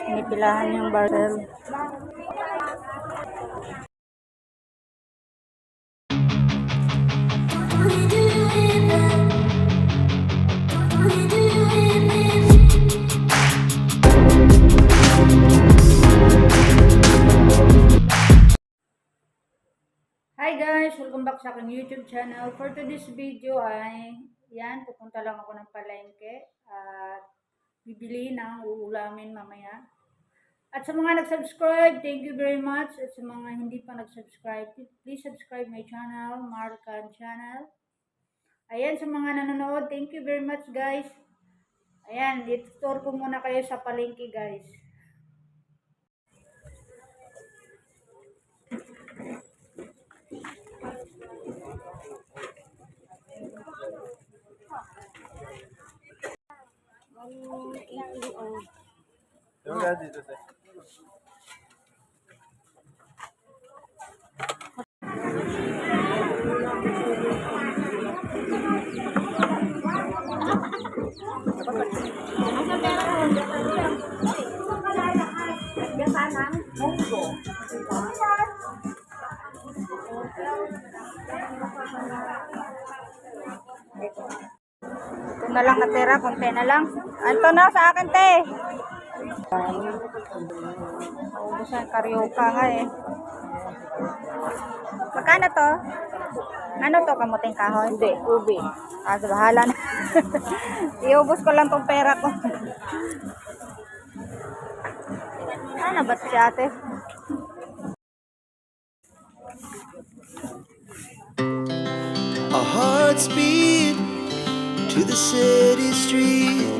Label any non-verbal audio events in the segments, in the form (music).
Pinipilahan yung barrel. Hi guys! Welcome back sa aking YouTube channel. For today's video ay, yan, pupunta lang ako ng palengke bibili ng uulamin mamaya. At sa mga nag-subscribe, thank you very much. At sa mga hindi pa nag-subscribe, please subscribe my channel, Markan Channel. Ayan, sa mga nanonood, thank you very much guys. Ayan, itutur ko muna kayo sa palengke guys. Ito na lang natira, konti na lang. Anto na sa akin, te. Naubos ang karyoka nga eh. Magkano to? Ano to, kamuting kahoy? Hindi, ubi. Ah, so bahala na. (laughs) Iubos ko lang tong pera ko. ano ba si ate? Our hearts beat to the city streets.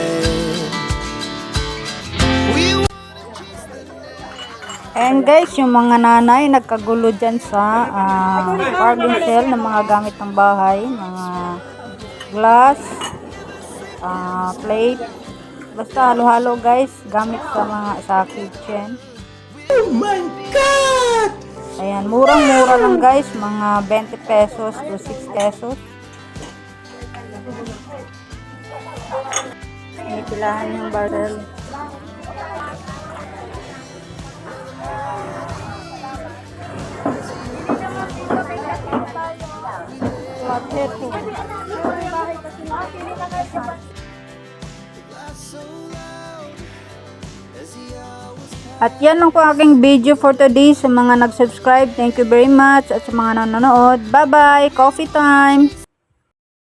And guys, yung mga nanay nagkagulo dyan sa uh, bargain sale ng mga gamit ng bahay, mga glass, ah, plate, basta halo-halo guys, gamit sa mga sa kitchen. Oh my God! Ayan, murang-mura lang guys, mga 20 pesos to 6 pesos. Pinipilahan yung barrel. Potato. At yan lang po aking video for today sa mga nag-subscribe. Thank you very much. At sa mga nanonood, bye-bye! Coffee time!